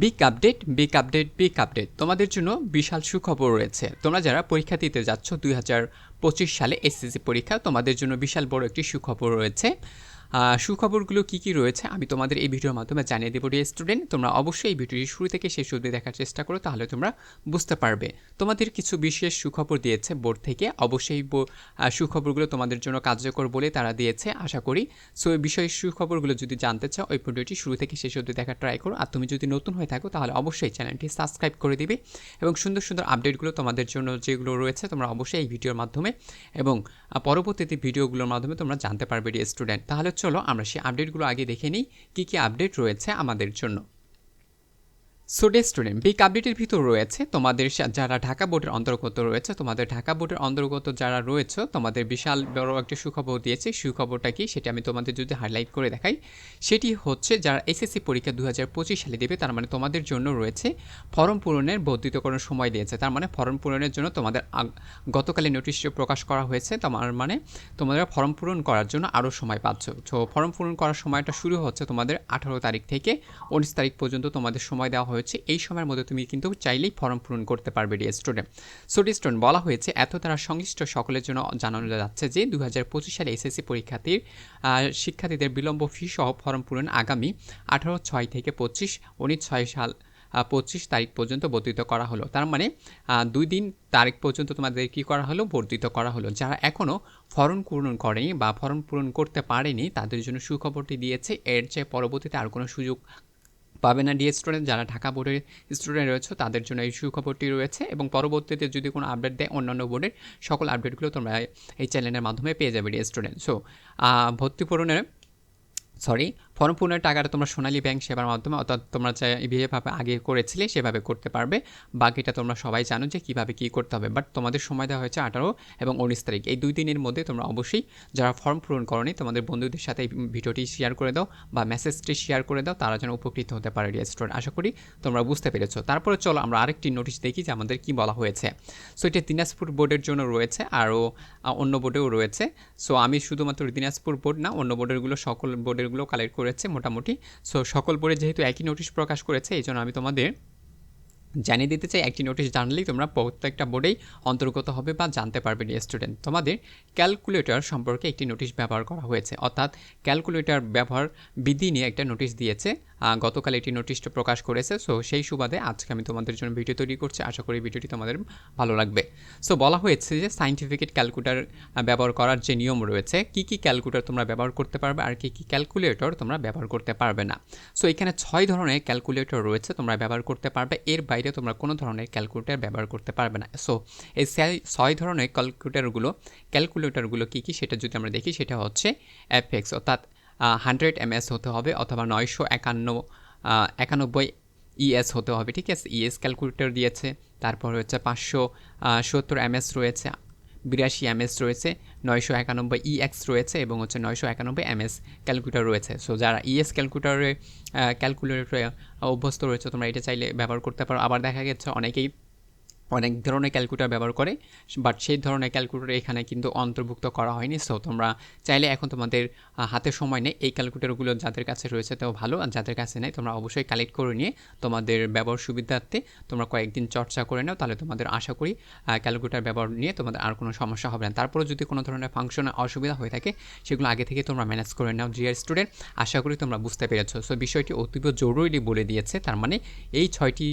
Big update big update big update তোমাদের জন্য বিশাল সুখবর রয়েছে। তোমরা যারা পরীক্ষা দিতে যাচ্ছ দুই হাজার পঁচিশ সালে এসএসসি পরীক্ষা, তোমাদের জন্য বিশাল বড় একটি সুখবর রয়েছে। সুখবরগুলো কী কী রয়েছে আমি তোমাদের এই ভিডিওর মাধ্যমে জানিয়ে দেবো ডিয়ার স্টুডেন্ট তোমরা অবশ্যই এই ভিডিওটি শুরু থেকে শেষ অবধি দেখার চেষ্টা করো, তাহলে তোমরা বুঝতে পারবে। তোমাদের কিছু বিশেষ সুখবর দিয়েছে বোর্ড থেকে। অবশ্যই সুখবরগুলো তোমাদের জন্য কার্যকর বলে তারা দিয়েছে, আশা করি। সো, এই বিষয়ে সুখবরগুলো যদি জানতে চাও, ওই ভিডিওটি শুরু থেকে শেষ অবধি দেখার ট্রাই করো। আর তুমি যদি নতুন হয়ে থাকো, তাহলে অবশ্যই চ্যানেলটি সাবস্ক্রাইব করে দিবে। এবং সুন্দর সুন্দর আপডেটগুলো তোমাদের জন্য যেগুলো রয়েছে, তোমরা অবশ্যই এই ভিডিওর মাধ্যমে এবং পরবর্তীতে ভিডিওগুলোর মাধ্যমে তোমরা জানতে পারবে ডিয়ার স্টুডেন্ট তাহলে চলো আমরা সেই আপডেটগুলো আগে দেখে নিই কী কী আপডেট রয়েছে আমাদের জন্য। সো ডে স্টুডেন্ট বিগ আপডেটের ভিতর রয়েছে তোমাদের যারা ঢাকা বোর্ডের অন্তর্গত রয়েছে, তোমাদের ঢাকা বোর্ডের অন্তর্গত যারা রয়েছে, তোমাদের বিশাল বড় একটা সুখবর দিয়েছে। সুখবরটা কি? সেটা আমি তোমাদের যদি হাইলাইট করে দেখাই। সেটি হচ্ছে, যারা এসএসসি পরীক্ষা দু হাজার পঁচিশ সালে দেবে, তার মানে তোমাদের জন্য রয়েছে ফর্ম পূরণের বর্ধিতকরণ সময় দিয়েছে। তার মানে ফর্ম পূরণের জন্য তোমাদের গতকালে নোটিশ প্রকাশ করা হয়েছে, তোমার মানে তোমাদের ফর্ম পূরণ করার জন্য আরও সময় পাচ্ছ। তো ফর্ম পূরণ করার সময়টা শুরু হচ্ছে তোমাদের আঠারো তারিখ থেকে। উনিশ তারিখ পর্যন্ত তোমাদের সময় দেওয়া হয়েছে। এই সময়ের মধ্যে তুমি কিন্তু চাইলেই ফর্ম পূরণ করতে পারবে ডিয়ার স্টুডেন্ট সো স্টুডেন্ট বলা হয়েছে, এত তারা সংশ্লিষ্ট সকলের জন্য জানানো যাচ্ছে যে দু হাজার পঁচিশ সালে এসএসসি পরীক্ষার্থীর শিক্ষার্থীদের বিলম্ব ফি সহ ফর্ম পূরণ আগামী আঠারো ছয় থেকে পঁচিশ, উনিশ ছয় সাল পঁচিশ তারিখ পর্যন্ত বর্ধিত করা হলো। তার মানে দুই দিন তারিখ পর্যন্ত তোমাদের কী করা হলো? বর্ধিত করা হলো। যারা এখনও ফর্ম পূরণ করেনি বা ফর্ম পূরণ করতে পারেনি, তাদের জন্য সুখবরটি দিয়েছে। এর চেয়ে পরবর্তীতে আর কোনো সুযোগ পাবে না ডিএ স্টুডেন্ট, যারা ঢাকা বোর্ডের স্টুডেন্ট রয়েছে, তাদের জন্য এই সুখবরটি রয়েছে। এবং পরবর্তীতে যদি কোনো আপডেট দেয় অন্যান্য বোর্ডের, সকল আপডেটগুলো তোমরা এই চ্যানেলের মাধ্যমে পেয়ে যাবে ডিএ স্টুডেন্ট। সো ভর্তি পূরণের সরি ফর্ম পূরণের টাকাটা তোমরা সোনালী ব্যাংক সেবার মাধ্যমে, অর্থাৎ তোমরা যেভাবে আগে করেছিলে সেভাবে করতে পারবে। বাকিটা তোমরা সবাই জানো যে কীভাবে কী করতে হবে। বাট তোমাদের সময় দেওয়া হয়েছে আঠারো এবং উনিশ তারিখ। এই দুই দিনের মধ্যে তোমরা অবশ্যই যারা ফর্ম পূরণ করনি, তোমাদের বন্ধুদের সাথে এই ভিডিওটি শেয়ার করে দাও বা মেসেজটি শেয়ার করে দাও, তারা যেন উপকৃত হতে পারে ডিয়ার স্টুডেন্ট আশা করি তোমরা বুঝতে পেরেছ। তারপরে চলো আমরা আরেকটি নোটিশ দেখি যে আমাদের কী বলা হয়েছে। সো এটা দিনাজপুর বোর্ডের জন্য রয়েছে আরও অন্য বোর্ডেও রয়েছে। সো আমি শুধুমাত্র দিনাজপুর বোর্ড না, অন্য বোর্ডেরগুলো সকল বোর্ডেরগুলো কালেক্ট করেছে মোটামুটি। সো সকল বোর্ডে যেহেতু একই নোটিশ প্রকাশ করেছে এই জন্য আমি তোমাদের জানিয়ে দিতে চাই, একটি নোটিশ জানলেই তোমরা প্রত্যেকটা বোর্ডেই অন্তর্গত হবে বা জানতে পারবে স্টুডেন্ট তোমাদের ক্যালকুলেটর সম্পর্কে একটি নোটিশ ব্যবহার করা হয়েছে। অর্থাৎ ক্যালকুলেটর ব্যবহার বিধি নিয়ে একটা নোটিশ দিয়েছে। গতকাল এটি নোটিশটা প্রকাশ করেছে। সো সেই সুবাদে আজকে আমি তোমাদের জন্য ভিডিও তৈরি করছি। আশা করি ভিডিওটি তোমাদের ভালো লাগবে। সো বলা হয়েছে যে সাইন্টিফিকেট ক্যালকুলেটর ব্যবহার করার যে নিয়ম রয়েছে, কী কী ক্যালকুলেটার তোমরা ব্যবহার করতে পারবে আর কী কী ক্যালকুলেটর তোমরা ব্যবহার করতে পারবে না। সো এখানে ছয় ধরনের ক্যালকুলেটর রয়েছে তোমরা ব্যবহার করতে পারবে। এর বাইরে তোমরা কোনো ধরনের ক্যালকুলেটর ব্যবহার করতে পারবে না। সো এই ছয়- ধরনের ক্যালকুলেটারগুলো ক্যালকুলেটরগুলো কী কী সেটা যদি আমরা দেখি, সেটা হচ্ছে এফএক্স অর্থাৎ হান্ড্রেড এমএস হতে হবে অথবা নয়শো একান্ন একানব্বই ইএস হতে হবে, ঠিক আছে? ইএস ক্যালকুলেটর দিয়েছে, তারপর হচ্ছে পাঁচশো সত্তর এমএস রয়েছে, বিরাশি এমএস রয়েছে, নয়শো একানব্বই ইএক্স রয়েছে এবং হচ্ছে নয়শো একানব্বই এমএস ক্যালকুলেটর রয়েছে। সো যারা ইএস ক্যালকুলেটরে ক্যালকুলেটরে অভ্যস্ত রয়েছে, তোমরা এটা চাইলে ব্যবহার করতে পারো। আবার দেখা গেছে, অনেকেই অনেক ধরনের ক্যালকুলেটর ব্যবহার করে বাট সেই ধরনের ক্যালকুলেটর এখানে কিন্তু অন্তর্ভুক্ত করা হয়নি। সো তোমরা চাইলে এখন তোমাদের হাতে সময় নেই। এই ক্যালকুলেটরগুলো যাদের কাছে রয়েছে তাও ভালো, আর যাদের কাছে নেই তোমরা অবশ্যই কালেক্ট করে নিয়ে তোমাদের ব্যবহার সুবিধার্থে তোমরা কয়েকদিন চর্চা করে নাও। তাহলে তোমাদের আশা করি ক্যালকুলেটর ব্যবহার নিয়ে তোমাদের আর কোনো সমস্যা হবে না। তারপরে যদি কোনো ধরনের ফাংশনে অসুবিধা হয়ে থাকে, সেগুলো আগে থেকে তোমরা ম্যানেজ করে নাও। জিআর স্টুডেন্ট আশা করি তোমরা বুঝতে পেরেছ। সো বিষয়টি অতীব জরুরি বলে দিয়েছে। তার মানে এই ছয়টি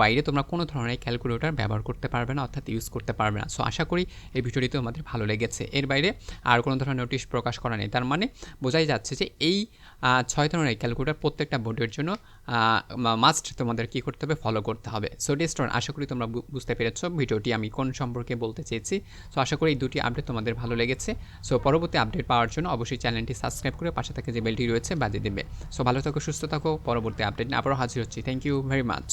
বাইরে তোমরা কোনো ধরনের ক্যালকুলেটর ব্যবহার করতে পারবে না, অর্থাৎ ইউজ করতে পারবে না। সো আশা করি এই ভিডিওটি তোমাদের ভালো লেগেছে। এর বাইরে আর কোনো ধরনের নোটিশ প্রকাশ করা নেই। তার মানে বোঝাই যাচ্ছে যে এই ছয় ধরনের ক্যালকুলেটার প্রত্যেকটা বোর্ডের জন্য মাস্ট তোমাদের কী করতে হবে? ফলো করতে হবে। সো ডিস্টন আশা করি তোমরা বুঝতে পেরেছ ভিডিওটি আমি কোন সম্পর্কে বলতে চেয়েছি। সো আশা করি এই দুটি আপডেট তোমাদের ভালো লেগেছে। সো পরবর্তী আপডেট পাওয়ার জন্য অবশ্যই চ্যানেলটি সাবস্ক্রাইব করে পাশে থেকে যে বেলটি রয়েছে বাজিয়ে দেবে। সো ভালো থাকো, সুস্থ থাকো। পরবর্তী আপডেট আবারও হাজির হচ্ছি। Thank you very much